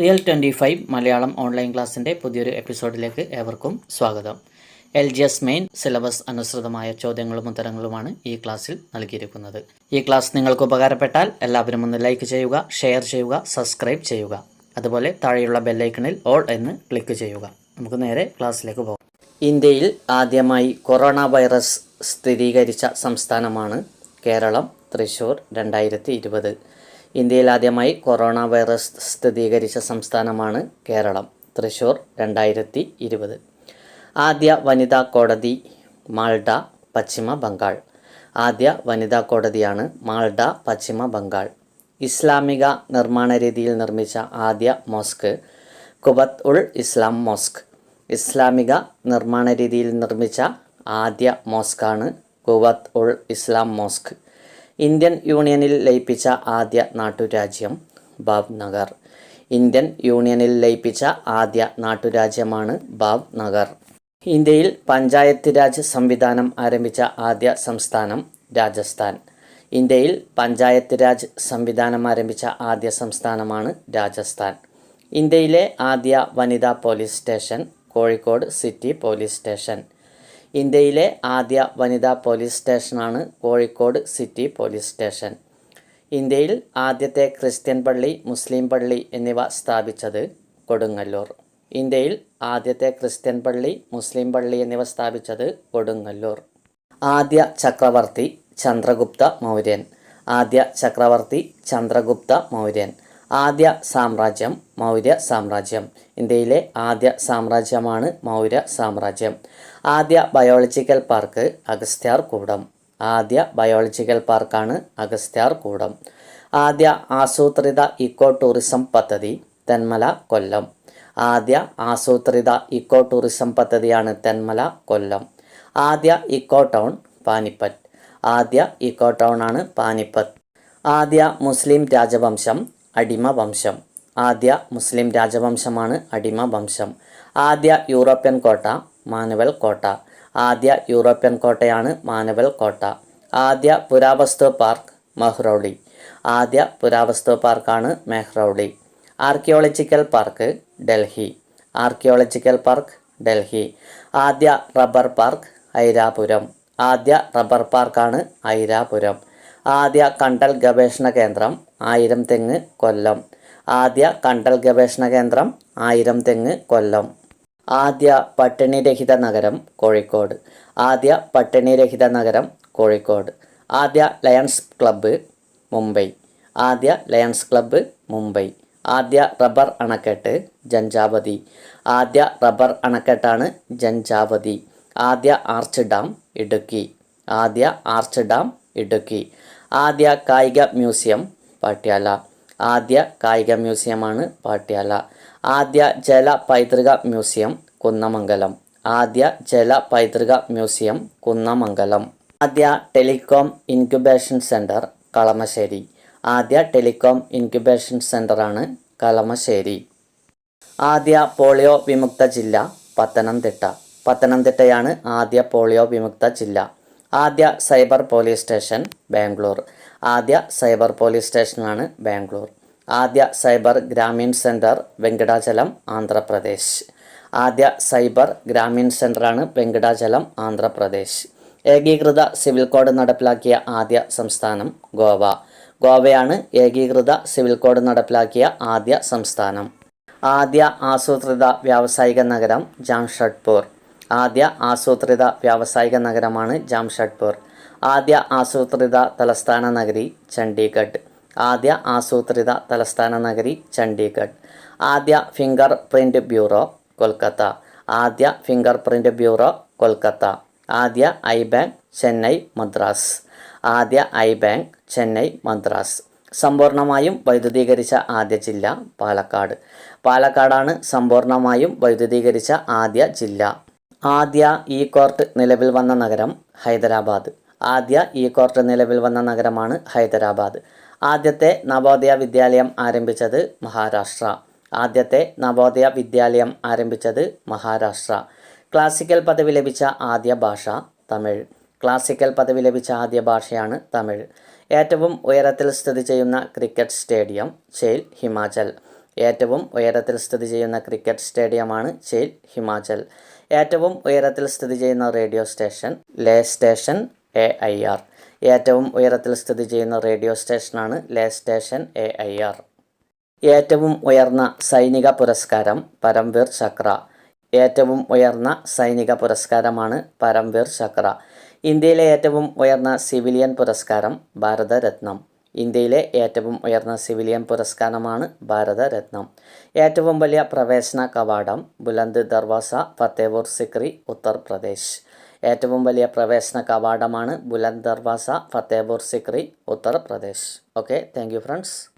Real twenty five Malayalam online ക്ലാസ്സിന്റെ പുതിയൊരു എപ്പിസോഡിലേക്ക് ഏവർക്കും സ്വാഗതം. L G S main syllabus അനുസൃതമായ ചോദ്യങ്ങളും ഉത്തരങ്ങളുമാണ് ഈ ക്ലാസ്സിൽ നൽകിയിരിക്കുന്നത്. ഈ ക്ലാസ് നിങ്ങൾക്ക് ഉപകാരപ്പെട്ടാൽ എല്ലാവരും ഒന്ന് ലൈക്ക് ചെയ്യുക ഷെയർ ചെയ്യുക സബ്സ്ക്രൈബ് ചെയ്യുക. അതുപോലെ താഴെയുള്ള ബെല്ലൈക്കണിൽ ഓൾ എന്ന് ക്ലിക്ക് ചെയ്യുക. നമുക്ക് നേരെ ക്ലാസ്സിലേക്ക് പോകാം. ഇന്ത്യയിൽ ആദ്യമായി കൊറോണ വൈറസ് സ്ഥിരീകരിച്ച സംസ്ഥാനമാണ് കേരളം തൃശ്ശൂർ രണ്ടായിരത്തി ഇന്ത്യയിൽ ആദ്യമായി കൊറോണ വൈറസ് സ്ഥിരീകരിച്ച സംസ്ഥാനമാണ് കേരളം തൃശൂർ രണ്ടായിരത്തി ഇരുപത് ആദ്യ വനിതാ കോടതി മാൾഡ പശ്ചിമ ബംഗാൾ. ആദ്യ വനിതാ കോടതിയാണ് മാൾഡ പശ്ചിമ ബംഗാൾ. ഇസ്ലാമിക നിർമ്മാണ രീതിയിൽ നിർമ്മിച്ച ആദ്യ മോസ്ക് കുബത്ത് ഉൾ ഇസ്ലാം മോസ്ക്. ഇസ്ലാമിക നിർമ്മാണ രീതിയിൽ നിർമ്മിച്ച ആദ്യ മോസ്കാണ് കുവത്ത് ഉൾ ഇസ്ലാം മോസ്ക്. ഇന്ത്യൻ യൂണിയനിൽ ലയിപ്പിച്ച ആദ്യ നാട്ടുരാജ്യം ബാബ് നഗർ. ഇന്ത്യൻ യൂണിയനിൽ ലയിപ്പിച്ച ആദ്യ നാട്ടുരാജ്യമാണ് ബാബ് നഗർ. ഇന്ത്യയിൽ പഞ്ചായത്ത് രാജ് സംവിധാനം ആരംഭിച്ച ആദ്യ സംസ്ഥാനം രാജസ്ഥാൻ. ഇന്ത്യയിൽ പഞ്ചായത്ത് രാജ് സംവിധാനം ആരംഭിച്ച ആദ്യ സംസ്ഥാനമാണ് രാജസ്ഥാൻ. ഇന്ത്യയിലെ ആദ്യ വനിതാ police station Kozhikode city police station. ഇന്ത്യയിലെ ആദ്യ വനിതാ പോലീസ് സ്റ്റേഷനാണ് കോഴിക്കോട് സിറ്റി പോലീസ് സ്റ്റേഷൻ. ഇന്ത്യയിൽ ആദ്യത്തെ ക്രിസ്ത്യൻ പള്ളി മുസ്ലിം പള്ളി എന്നിവ സ്ഥാപിച്ചത് കൊടുങ്ങല്ലൂർ. ഇന്ത്യയിൽ ആദ്യത്തെ ക്രിസ്ത്യൻ പള്ളി മുസ്ലിം പള്ളി എന്നിവ സ്ഥാപിച്ചത് കൊടുങ്ങല്ലൂർ. ആദ്യ ചക്രവർത്തി ചന്ദ്രഗുപ്ത മൗര്യൻ. ആദ്യ ചക്രവർത്തി ചന്ദ്രഗുപ്ത മൗര്യൻ. ആദ്യ സാമ്രാജ്യം മൗര്യ സാമ്രാജ്യം. ഇന്ത്യയിലെ ആദ്യ സാമ്രാജ്യമാണ് മൗര്യ സാമ്രാജ്യം. ആദ്യ ബയോളജിക്കൽ പാർക്ക് അഗസ്ത്യാർ കൂടം. ആദ്യ ബയോളജിക്കൽ പാർക്കാണ് അഗസ്ത്യാർ കൂടം. ആദ്യ ആസൂത്രിത ഇക്കോ ടൂറിസം പദ്ധതി തെന്മല കൊല്ലം. ആദ്യ ആസൂത്രിത ഇക്കോ ടൂറിസം പദ്ധതിയാണ് തെന്മല കൊല്ലം. ആദ്യ ഇക്കോ ടൗൺ പാനിപ്പറ്റ്. ആദ്യ ഇക്കോ ടൗൺ ആണ് പാനിപ്പത്ത് ആദ്യ മുസ്ലിം രാജവംശം അടിമ വംശം. ആദ്യ മുസ്ലിം രാജവംശമാണ് അടിമ വംശം. ആദ്യ യൂറോപ്യൻ കോട്ട മാനുവൽ കോട്ട. ആദ്യ യൂറോപ്യൻ കോട്ടയാണ് മാനുവൽ കോട്ട. ആദ്യ പുരാവസ്തു പാർക്ക് മെഹ്റൗളി. ആദ്യ പുരാവസ്തു പാർക്കാണ് Mehrauli. Archaeological park Delhi. Archaeological park Delhi. ആദ്യ റബ്ബർ പാർക്ക് ഐരാപുരം. ആദ്യ റബ്ബർ പാർക്കാണ് ഐരാപുരം. ആദ്യ കണ്ടൽ ഗവേഷണ കേന്ദ്രം ആയിരം തെങ്ങ് കൊല്ലം. ആദ്യ കണ്ടൽ ഗവേഷണ കേന്ദ്രം ആയിരം തെങ്ങ് കൊല്ലം. ആദ്യ പട്ടിണിരഹിത നഗരം കോഴിക്കോട്. ആദ്യ പട്ടിണിരഹിത നഗരം കോഴിക്കോട്. ആദ്യ ലയൺസ് ക്ലബ്ബ് മുംബൈ. ആദ്യ ലയൺസ് ക്ലബ്ബ് മുംബൈ. ആദ്യ റബ്ബർ അണക്കെട്ട് ജഞ്ചാവതി. ആദ്യ റബ്ബർ അണക്കെട്ടാണ് ജഞ്ചാവതി. ആദ്യ ആർച്ച് ഡാം ഇടുക്കി. ആദ്യ ആർച്ച് ഡാം ഇടുക്കി. ആദ്യ കായിക മ്യൂസിയം പാട്യാല. ആദ്യ കായിക മ്യൂസിയമാണ് പാട്യാല. ആദ്യ ജല പൈതൃക മ്യൂസിയം കുന്നമംഗലം. ആദ്യ ജല പൈതൃക മ്യൂസിയം കുന്നമംഗലം. ആദ്യ ടെലികോം ഇൻക്യുബേഷൻ സെന്റർ കളമശ്ശേരി. ആദ്യ ടെലികോം ഇൻക്യുബേഷൻ സെന്ററാണ് കളമശ്ശേരി. ആദ്യ പോളിയോ വിമുക്ത ജില്ല പത്തനംതിട്ട. പത്തനംതിട്ടയാണ് ആദ്യ പോളിയോ വിമുക്ത ജില്ല. ആദ്യ സൈബർ പോലീസ് സ്റ്റേഷൻ ബാംഗ്ലൂർ. ആദ്യ സൈബർ പോലീസ് സ്റ്റേഷനാണ് ബാംഗ്ലൂർ. ആദ്യ സൈബർ ഗ്രാമീൺ സെന്റർ വെങ്കടാചലം ആന്ധ്രാപ്രദേശ്. ആദ്യ സൈബർ ഗ്രാമീൺ സെന്ററാണ് വെങ്കടാചലം ആന്ധ്രാപ്രദേശ്. ഏകീകൃത സിവിൽ കോഡ് നടപ്പിലാക്കിയ ആദ്യ സംസ്ഥാനം ഗോവ. ഗോവയാണ് ഏകീകൃത സിവിൽ കോഡ് നടപ്പിലാക്കിയ ആദ്യ സംസ്ഥാനം. ആദ്യ ആസൂത്രിത വ്യാവസായിക നഗരം ജാംഷഡ്പൂർ. ആദ്യ ആസൂത്രിത വ്യാവസായിക നഗരമാണ് ജാംഷഡ്പൂർ. ആദ്യ ആസൂത്രിത തലസ്ഥാന നഗരി ചണ്ഡീഗഡ്. ആദ്യ ആസൂത്രിത തലസ്ഥാന നഗരി ചണ്ഡീഗഡ്. ആദ്യ ഫിംഗർ പ്രിന്റ് ബ്യൂറോ കൊൽക്കത്ത. ആദ്യ ഫിംഗർ പ്രിന്റ് ബ്യൂറോ കൊൽക്കത്ത. ആദ്യ ഐ ബാങ്ക് ചെന്നൈ മദ്രാസ്. ആദ്യ ഐ ബാങ്ക് ചെന്നൈ മദ്രാസ്. സമ്പൂർണമായും വൈദ്യുതീകരിച്ച ആദ്യ ജില്ല പാലക്കാട്. പാലക്കാടാണ് സമ്പൂർണമായും വൈദ്യുതീകരിച്ച ആദ്യ ജില്ല. ആദ്യ ഇ കോർട്ട് നിലവിൽ വന്ന നഗരം ഹൈദരാബാദ്. ആദ്യ ഇ കോർട്ട് നിലവിൽ വന്ന നഗരമാണ് ഹൈദരാബാദ്. ആദ്യത്തെ നവോദയ വിദ്യാലയം ആരംഭിച്ചത് മഹാരാഷ്ട്ര. ആദ്യത്തെ നവോദയ വിദ്യാലയം ആരംഭിച്ചത് മഹാരാഷ്ട്ര. ക്ലാസിക്കൽ പദവി ലഭിച്ച ആദ്യ ഭാഷ തമിഴ്. ക്ലാസിക്കൽ പദവി ലഭിച്ച ആദ്യ ഭാഷയാണ് തമിഴ്. ഏറ്റവും ഉയരത്തിൽ സ്ഥിതി ചെയ്യുന്ന ക്രിക്കറ്റ് സ്റ്റേഡിയം ചെയിൽ ഹിമാചൽ. ഏറ്റവും ഉയരത്തിൽ സ്ഥിതി ചെയ്യുന്ന ക്രിക്കറ്റ് സ്റ്റേഡിയമാണ് ചെയിൽ ഹിമാചൽ. ഏറ്റവും ഉയരത്തിൽ സ്ഥിതി ചെയ്യുന്ന radio station Leh station A I R. ഏറ്റവും ഉയരത്തിൽ സ്ഥിതി ചെയ്യുന്ന റേഡിയോ സ്റ്റേഷനാണ് Leh station A I R. ഏറ്റവും ഉയർന്ന സൈനിക പുരസ്കാരം പരംവീർ ചക്ര. ഏറ്റവും ഉയർന്ന സൈനിക പുരസ്കാരമാണ് പരംവീർ ചക്ര. ഇന്ത്യയിലെ ഏറ്റവും ഉയർന്ന സിവിലിയൻ പുരസ്കാരം ഭാരതരത്നം. ഇന്ത്യയിലെ ഏറ്റവും ഉയർന്ന സിവിലിയൻ പുരസ്കാരമാണ് ഭാരതരത്നം. ഏറ്റവും വലിയ പ്രവേശന കവാടം ബുലന്ദ് ദർവാസ ഫത്തേപൂർ സിക്രി ഉത്തർപ്രദേശ്. ഏറ്റവും വലിയ പ്രവേശന കവാടമാണ് Buland Darwaza Fatehpur Sikri Uttar Pradesh. Okay thank friends